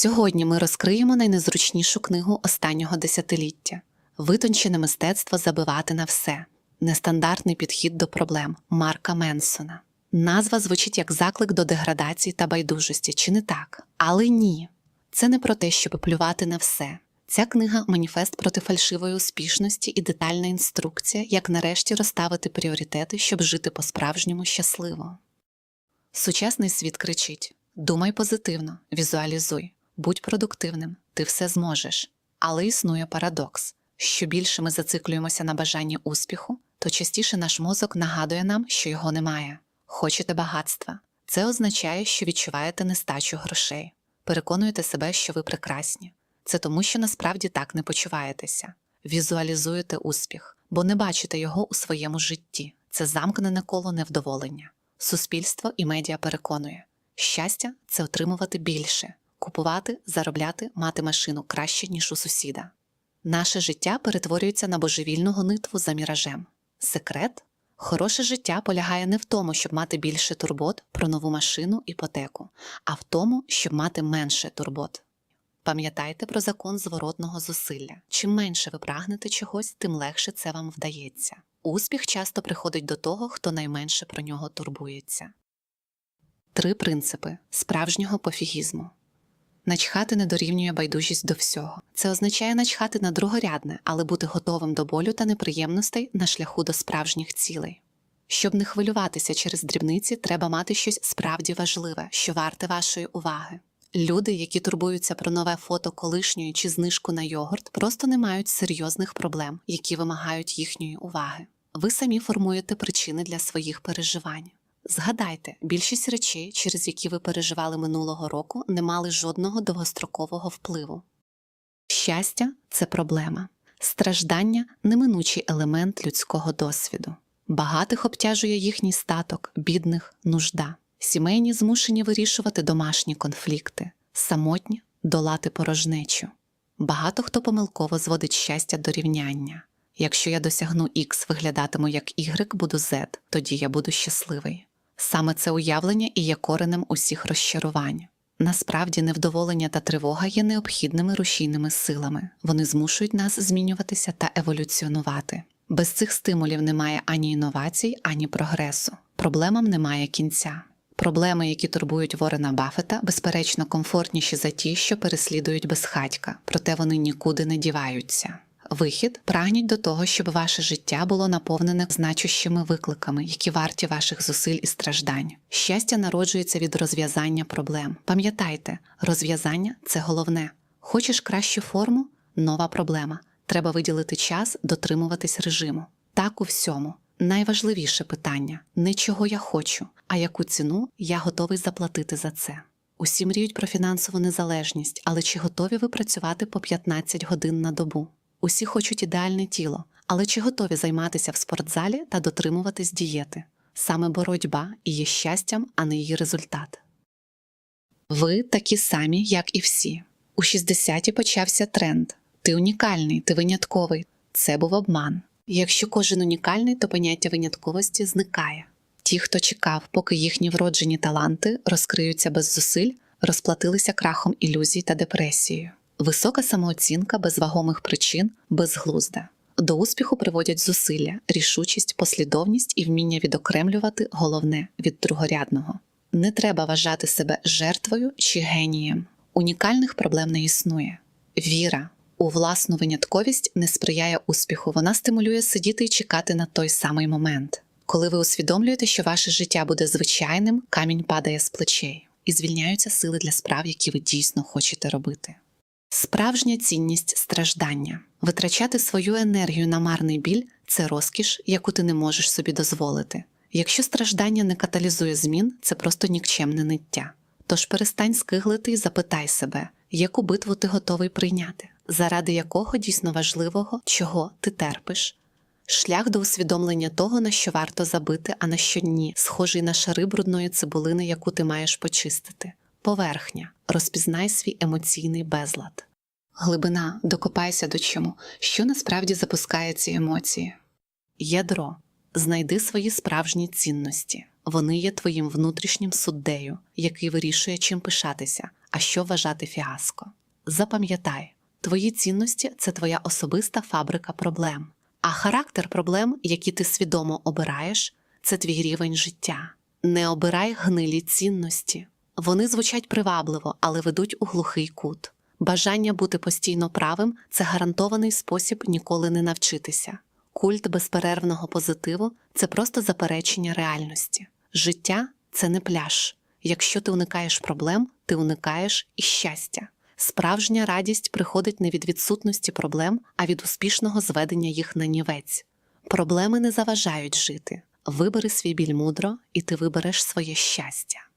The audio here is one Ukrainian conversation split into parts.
Сьогодні ми розкриємо найнезручнішу книгу останнього десятиліття Витончене мистецтво забивати на все. Нестандартний підхід до проблем Марка Менсона. Назва звучить як заклик до деградації та байдужості, чи не так? Але ні. Це не про те, щоб плювати на все. Ця книга маніфест проти фальшивої успішності і детальна інструкція, як нарешті розставити пріоритети, щоб жити по-справжньому щасливо. Сучасний світ кричить: думай позитивно, візуалізуй, будь продуктивним, ти все зможеш. Але існує парадокс: що більше ми зациклюємося на бажанні успіху, то частіше наш мозок нагадує нам, що його немає. Хочете багатства. Це означає, що відчуваєте нестачу грошей, переконуєте себе, що ви прекрасні. Це тому, що насправді так не почуваєтеся. Візуалізуєте успіх, бо не бачите його у своєму житті. Це замкнене коло невдоволення. Суспільство і медіа переконує, щастя це отримувати більше, купувати, заробляти, мати машину краще, ніж у сусіда. Наше життя перетворюється на божевільну гонитву за міражем. Секрет хороше життя полягає не в тому, щоб мати більше турбот про нову машину, іпотеку, а в тому, щоб мати менше турбот. Пам'ятайте про закон зворотного зусилля. Чим менше ви прагнете чогось, тим легше це вам вдається. Успіх часто приходить до того, хто найменше про нього турбується. Три принципи справжнього пофігізму. Начхати не дорівнює байдужість до всього. Це означає начхати на другорядне, але бути готовим до болю та неприємностей на шляху до справжніх цілей. Щоб не хвилюватися через дрібниці, треба мати щось справді важливе, що варте вашої уваги. Люди, які турбуються про нове фото колишньої чи знижку на йогурт, просто не мають серйозних проблем, які вимагають їхньої уваги. Ви самі формуєте причини для своїх переживань. Згадайте, більшість речей, через які ви переживали минулого року, не мали жодного довгострокового впливу. Щастя це проблема, страждання неминучий елемент людського досвіду. Багатих обтяжує їхній статок, бідних нужда. Сімейні змушені вирішувати домашні конфлікти, самотні долати порожнечу. Багато хто помилково зводить щастя до рівняння. Якщо я досягну X, виглядатиму як Y, буду Z, тоді я буду щасливий. Саме це уявлення і є коренем усіх розчарувань. Насправді, невдоволення та тривога є необхідними рушійними силами. Вони змушують нас змінюватися та еволюціонувати. Без цих стимулів немає ані інновацій, ані прогресу. Проблемам немає кінця. Проблеми, які турбують Ворена Баффета, безперечно комфортніші за ті, що переслідують безхатька, проте вони нікуди не діваються. Вихід прагніть до того, щоб ваше життя було наповнене значущими викликами, які варті ваших зусиль і страждань. Щастя народжується від розв'язання проблем. Пам'ятайте, розв'язання це головне. Хочеш кращу форму нова проблема. Треба виділити час дотримуватись режиму. Так у всьому. Найважливіше питання не чого я хочу, а яку ціну я готовий заплатити за це. Усі мріють про фінансову незалежність, але чи готові ви працювати по 15 годин на добу? Усі хочуть ідеальне тіло, але чи готові займатися в спортзалі та дотримуватись дієти? Саме боротьба і є щастям, а не її результат. Ви такі самі, як і всі. У 60-ті почався тренд. Ти унікальний, ти винятковий. Це був обман. Якщо кожен унікальний, то поняття винятковості зникає. Ті, хто чекав, поки їхні вроджені таланти розкриються без зусиль, розплатилися крахом ілюзій та депресією. Висока самооцінка без вагомих причин безглузда. До успіху приводять зусилля, рішучість, послідовність і вміння відокремлювати головне від другорядного. Не треба вважати себе жертвою чи генієм. Унікальних проблем не існує. Віра у власну винятковість не сприяє успіху. Вона стимулює сидіти і чекати на той самий момент. Коли ви усвідомлюєте, що ваше життя буде звичайним, камінь падає з плечей і звільняються сили для справ, які ви дійсно хочете робити. Справжня цінність страждання витрачати свою енергію на марний біль це розкіш, яку ти не можеш собі дозволити. Якщо страждання не каталізує змін, це просто нікчемне ниття. Тож перестань скиглити і запитай себе, яку битву ти готовий прийняти, заради якого дійсно важливого, чого ти терпиш. Шлях до усвідомлення того, на що варто забити, а на що ні, схожий на шари брудної цибулини, яку ти маєш почистити. Поверхня розпізнай свій емоційний безлад. Глибина докопайся до чому, що насправді запускає ці емоції. Ядро знайди свої справжні цінності. Вони є твоїм внутрішнім суддею, який вирішує, чим пишатися, а що вважати фіаско. Запам'ятай, твої цінності це твоя особиста фабрика проблем, а характер проблем, які ти свідомо обираєш, це твій рівень життя. Не обирай гнилі цінності. Вони звучать привабливо, але ведуть у глухий кут. Бажання бути постійно правим це гарантований спосіб ніколи не навчитися. Культ безперервного позитиву це просто заперечення реальності. Життя це не пляж. Якщо ти уникаєш проблем, ти уникаєш і щастя. Справжня радість приходить не від відсутності проблем, а від успішного зведення їх на нівець. Проблеми не заважають жити. Вибери свій біль мудро, і ти вибереш своє щастя.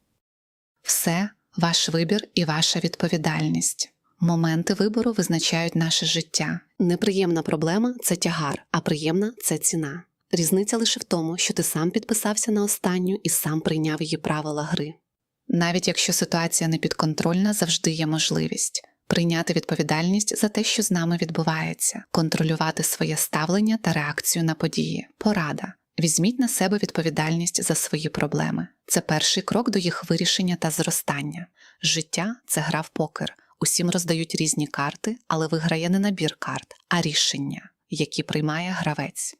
Все ваш вибір і ваша відповідальність. Моменти вибору визначають наше життя. Неприємна проблема це тягар, а приємна це ціна. Різниця лише в тому, що ти сам підписався на останню і сам прийняв її правила гри. Навіть якщо ситуація не підконтрольна, завжди є можливість прийняти відповідальність за те, що з нами відбувається, контролювати своє ставлення та реакцію на події. Порада. Візьміть на себе відповідальність за свої проблеми. Це перший крок до їх вирішення та зростання. Життя це гра в покер. Усім роздають різні карти, але виграє не набір карт, а рішення, які приймає гравець.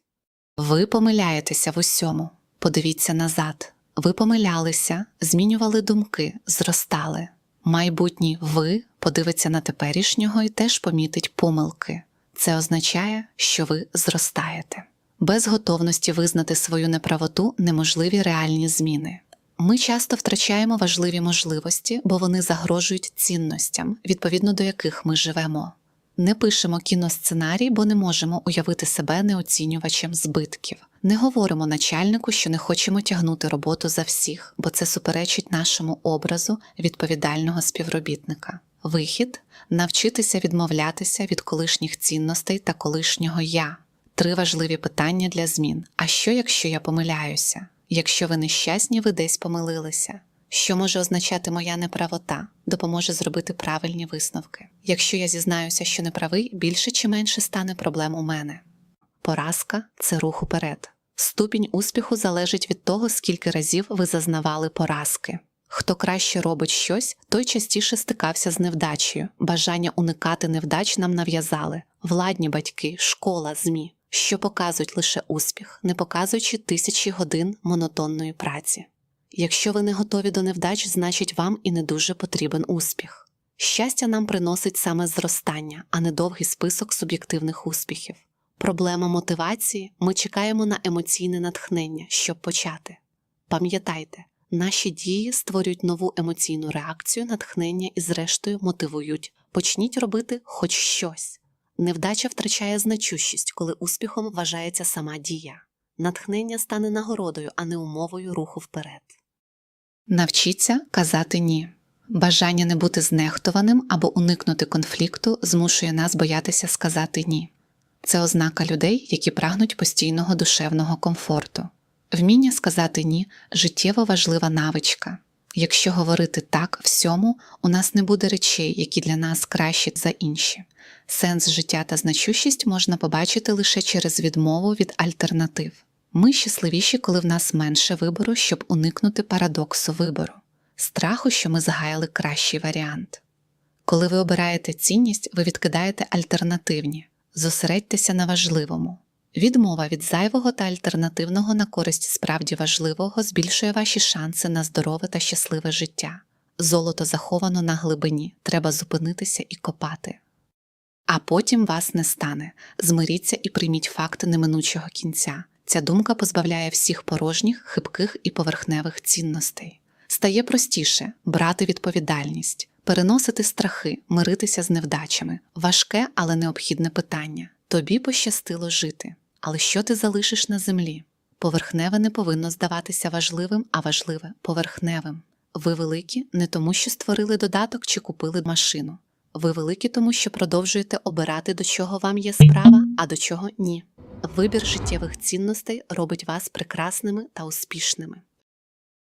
Ви помиляєтеся в усьому. Подивіться назад. Ви помилялися, змінювали думки, зростали. Майбутній ви подивиться на теперішнього і теж помітить помилки. Це означає, що ви зростаєте. Без готовності визнати свою неправоту неможливі реальні зміни. Ми часто втрачаємо важливі можливості, бо вони загрожують цінностям, відповідно до яких ми живемо. Не пишемо кіносценарій, бо не можемо уявити себе неоцінювачем збитків. Не говоримо начальнику, що не хочемо тягнути роботу за всіх, бо це суперечить нашому образу відповідального співробітника. Вихід навчитися відмовлятися від колишніх цінностей та колишнього я. Три важливі питання для змін. А що, якщо я помиляюся? Якщо ви нещасні, ви десь помилилися. Що може означати моя неправота, допоможе зробити правильні висновки. Якщо я зізнаюся, що неправий, більше чи менше стане проблем у мене. Поразка це рух уперед. Ступінь успіху залежить від того, скільки разів ви зазнавали поразки. Хто краще робить щось, той частіше стикався з невдачею. Бажання уникати невдач нам нав'язали владні батьки, школа, ЗМІ, що показують лише успіх, не показуючи тисячі годин монотонної праці. Якщо ви не готові до невдач, значить вам і не дуже потрібен успіх. Щастя нам приносить саме зростання, а не довгий список суб'єктивних успіхів. Проблема мотивації ми чекаємо на емоційне натхнення, щоб почати. Пам'ятайте, наші дії створюють нову емоційну реакцію, натхнення і, зрештою, мотивують. Почніть робити хоч щось. Невдача втрачає значущість, коли успіхом вважається сама дія. Натхнення стане нагородою, а не умовою руху вперед. Навчіться казати ні. Бажання не бути знехтуваним або уникнути конфлікту змушує нас боятися сказати ні. Це ознака людей, які прагнуть постійного душевного комфорту. Вміння сказати ні життєво важлива навичка. Якщо говорити так всьому, у нас не буде речей, які для нас кращі за інші. Сенс життя та значущість можна побачити лише через відмову від альтернатив. Ми щасливіші, коли в нас менше вибору, щоб уникнути парадоксу вибору, страху, що ми згаяли кращий варіант. Коли ви обираєте цінність, ви відкидаєте альтернативні, зосередьтеся на важливому. Відмова від зайвого та альтернативного на користь справді важливого збільшує ваші шанси на здорове та щасливе життя. Золото заховано на глибині, треба зупинитися і копати. А потім вас не стане. Змиріться і прийміть факт неминучого кінця. Ця думка позбавляє всіх порожніх, хибких і поверхневих цінностей. Стає простіше брати відповідальність, переносити страхи, миритися з невдачами. Важке, але необхідне питання. Тобі пощастило жити. Але що ти залишиш на землі? Поверхневе не повинно здаватися важливим, а важливе поверхневим. Ви великі не тому, що створили додаток чи купили машину. Ви великі тому, що продовжуєте обирати, до чого вам є справа, а до чого ні. Вибір життєвих цінностей робить вас прекрасними та успішними.